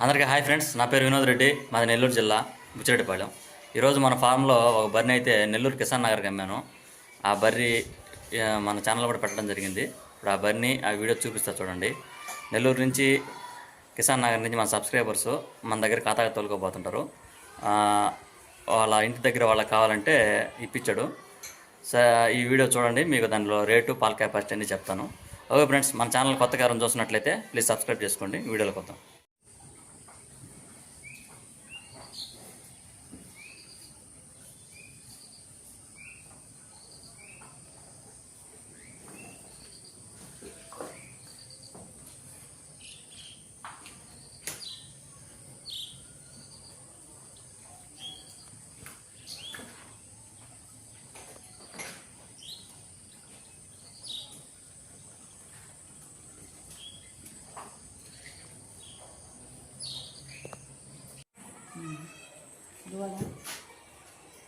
అందరికీ hi friends నా పేరు వినోద్ రెడ్డి మాది నెల్లూరు జిల్లా బుచ్చిరెడ్డిపాలెం. ఈరోజు మన ఫామ్లో ఒక బర్రెని అయితే నెల్లూరు కిసాన్ నగర్కి అమ్మాను. ఆ బర్రి మన ఛానల్ కూడా పెట్టడం జరిగింది. ఇప్పుడు ఆ బర్రెని ఆ వీడియో చూపిస్తా చూడండి. నెల్లూరు నుంచి కిసాన్ నగర్ నుంచి మన సబ్స్క్రైబర్స్ మన దగ్గర ఖాతాగా తోలుకోబోతుంటారు. వాళ్ళ ఇంటి దగ్గర వాళ్ళకి కావాలంటే ఇప్పించాడు. ఈ వీడియో చూడండి మీకు దానిలో రేటు పాల కెపాసిటీ అన్ని చెప్తాను. ఓకే ఫ్రెండ్స్ మన ఛానల్ కొత్త కారం చూసినట్లయితే ప్లీజ్ సబ్స్క్రైబ్ చేసుకోండి. వీడియోలకు వద్దాం.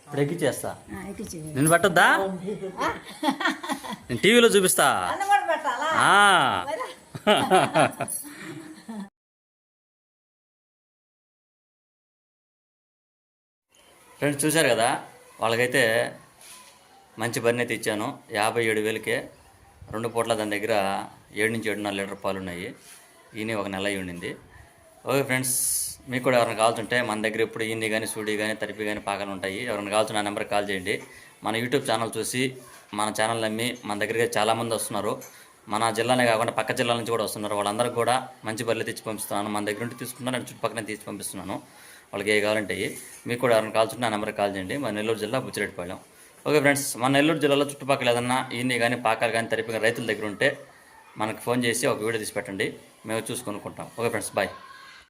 ఇప్పుడు ఎక్కిచ్చేస్తా. నేను పెట్టొద్దా? నేను టీవీలో చూపిస్తా. ఫ్రెండ్స్ చూశారు కదా? వాళ్ళకైతే మంచి బర్ని అయితే ఇచ్చాను. యాభై ఏడు వేలకే రెండు పూట్ల దాని దగ్గర ఏడు నుంచి ఏడున్నర లీటర్ పాలు ఉన్నాయి. ఈయన ఒక నెల అయి ఉండింది. ఓకే ఫ్రెండ్స్ మీకు కూడా ఎవరైనా కావాల్సింటే మన దగ్గర ఇప్పుడు ఈయన్ని కానీ సూడి కానీ తరిపి కానీ పాకలు ఉంటాయి. ఎవరైనా కావాల్సిన నా నెంబర్కి కాల్ చేయండి. మన యూట్యూబ్ ఛానల్ చూసి మన ఛానల్ నమ్మి మన దగ్గరికి చాలామంది వస్తున్నారు. మన జిల్లానే కాకుండా పక్క జిల్లాల నుంచి కూడా వస్తున్నారు. వాళ్ళందరికీ కూడా మంచి బర్రెలు తెచ్చి పంపిస్తున్నాను. మన దగ్గర నుండి తీసుకుంటున్నారు. నేను చుట్టుపక్కనే తీసి పంపిస్తున్నాను. వాళ్ళకి ఏ కావాలంటే మీకు కూడా ఎవరైనా కావాల్సింటే నా నెంబర్కి కాల్ చేయండి. మన నెల్లూరు జిల్లా బుచ్చిరెడ్డిపాళెం ఓకే ఫ్రెండ్స్ మన నెల్లూరు జిల్లాలో చుట్టుపక్కల ఏదన్నా ఈయన్ని కానీ పాకాలు కానీ తరిపి రైతుల దగ్గర ఉంటే మనకు ఫోన్ చేసి ఒక వీడియో తీసి పెట్టండి. మేము చూసుకొనుకుంటాం ఓకే ఫ్రెండ్స్ బాయ్.